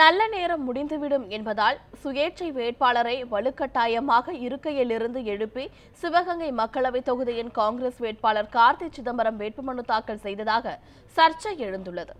நல்ல நேரம் முடிந்துவிடும் என்பதால் சுயேட்சை வேட்பாளரை வலுக்கட்டாயமாக இருக்கையிலிருந்து எழுப்பி சிவகங்கை மக்களவைத் தொகுதியின் காங்கிரஸ் வேட்பாளர் கார்த்தி சிதம்பரம் வேட்புமனு தாக்கல் செய்ததாக சர்ச்சை எழுந்துள்ளது.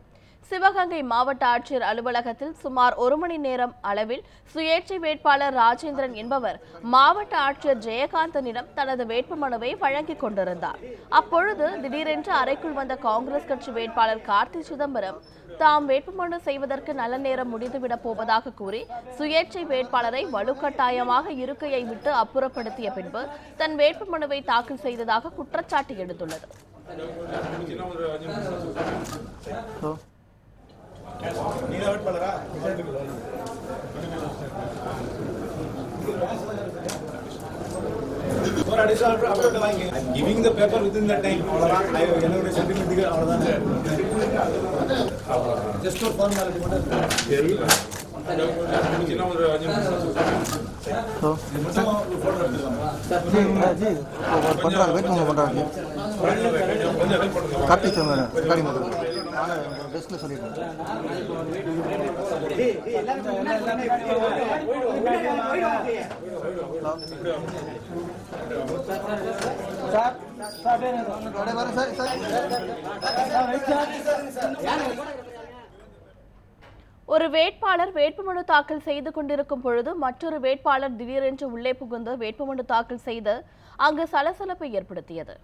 சிவகங்கை மாவட்ட ஆட்சியர் அலுவலகத்தில் சுமார் ஒரு மணி நேரம் அளவில் சுயேட்சை வேட்பாளர் ராஜேந்திரன் என்பவர் மாவட்ட ஆட்சியர் ஜெயகாந்தனிடம் தனது வேட்புமனுவை வழங்கிக் கொண்டிருந்தார். அப்பொழுது திடீரென்று அறைக்குள் வந்த காங்கிரஸ் கட்சி வேட்பாளர் கார்த்தி சிதம்பரம் தாம் வேட்புமனு செய்வதற்கு நல்ல நேரம் முடிந்துவிடப் போவதாக கூறி சுயேட்சை வேட்பாளரை வலுக்கட்டாயமாக இருக்கையை விட்டு அப்புறப்படுத்திய பின்பு தன் வேட்புமனுவை தாக்கல் செய்ததாக குற்றச்சாட்டு எடுத்துள்ளது ஒரு. அவ்வளவுதான். என்னுடைய அவ்வளவுதான். மட்டும். பண்ணுறாங்க நான் டெஸ்கில் சொல்லியிருக்கேன் அப்படியே வரேன் சார் சார் ஒரு வேட்பாளர் வேட்புமனு தாக்கல் செய்து கொண்டிருக்கும் பொழுது மற்றொரு வேட்பாளர் திடீரென்று உள்ளே புகுந்து வேட்புமனு தாக்கல் செய்து அங்கு சலசலப்பை ஏற்படுத்தியது.